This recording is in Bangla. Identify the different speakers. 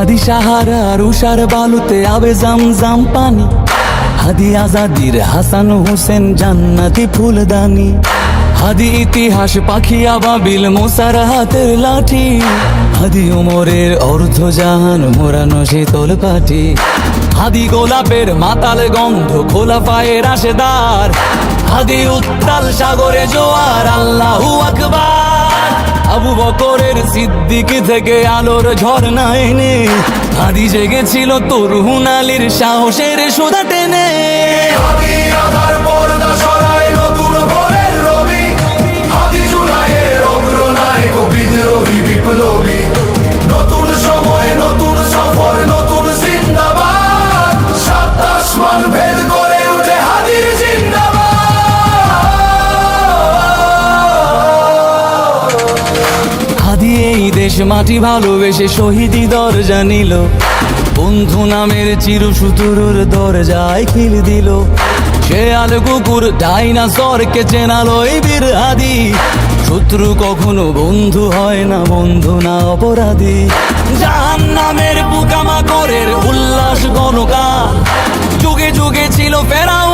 Speaker 1: হাদি
Speaker 2: সাহারার উষার বালুতে আবে জাম জাম পানি। হাদি আজাদির হাসান হোসেন জান্নাতি ফুলদানি। হাদি ইতিহাস পাখি আবাবিল মোসার হাতের লাঠি। হাদি উমরের অর্ধ জাহান মোরানো শীতল পাটি। হাদি গোলাপের মাতাল গন্ধ খোলা পায়ের আশেদার হাদি উত্তাল সাগরে জোয়ার, আল্লাহু আকবার। আবু বকরের সিদ্দিক থেকে আলোর ঝর্ণা এনে আদি জেগেছিল তোর হুনালির সাহসের সোদা টেনে। এই দেশ মাটি ভালোবেসে শহীদি দরজা নিল। বন্ধু নামের চির সুতুরুর দরজায় খিল দিল। শেয়াল কুকুর ডাইনাসরকে চেনালো এই বীর আদি। শত্রু কখনো বন্ধু হয় না, বন্ধু না অপরাধী। জাহান নামের পোকামাকড়ের উল্লাস গণকা যুগে যুগে ছিল ফেরাও